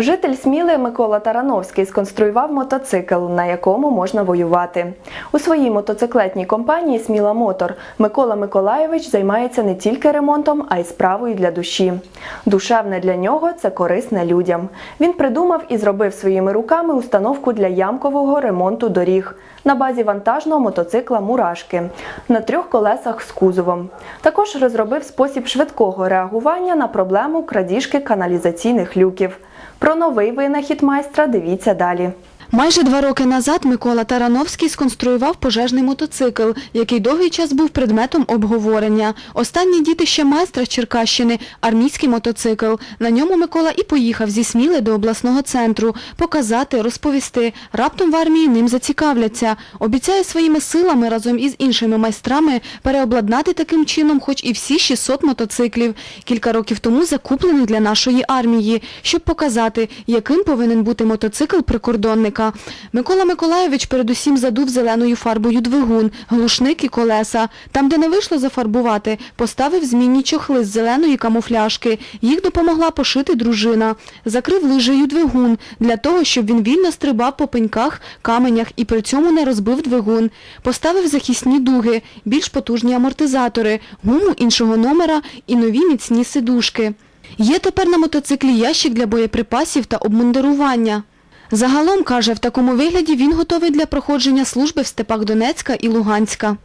Житель Сміли Микола Тарановський сконструював мотоцикл, на якому можна воювати. У своїй мотоциклетній компанії Сміла Мотор Микола Миколайович займається не тільки ремонтом, а й справою для душі. Душевне для нього це корисне людям. Він придумав і зробив своїми руками установку для ямкового ремонту доріг на базі вантажного мотоцикла Мурашки на трьох колесах з кузовом. Також розробив спосіб швидкого реагування на проблему крадіжки каналізаційних люків. Про новий винахід майстра дивіться далі. Майже два роки назад Микола Тарановський сконструював пожежний мотоцикл, який довгий час був предметом обговорення. Останнє дітище майстра з Черкащини – армійський мотоцикл. На ньому Микола і поїхав зі Сміли до обласного центру. Показати, розповісти. Раптом в армії ним зацікавляться. Обіцяє своїми силами разом із іншими майстрами переобладнати таким чином хоч і всі 600 мотоциклів. Кілька років тому закуплених для нашої армії, щоб показати, яким повинен бути мотоцикл прикордонника. Микола Миколайович передусім задув зеленою фарбою двигун, глушник і колеса. Там, де не вийшло зафарбувати, поставив змінні чохли з зеленої камуфляжки. Їх допомогла пошити дружина. Закрив лижею двигун для того, щоб він вільно стрибав по пеньках, каменях і при цьому не розбив двигун. Поставив захисні дуги, більш потужні амортизатори, гуму іншого номера і нові міцні сидушки. Є тепер на мотоциклі ящик для боєприпасів та обмундирування. Загалом, каже, в такому вигляді він готовий для проходження служби в степах Донецька і Луганська.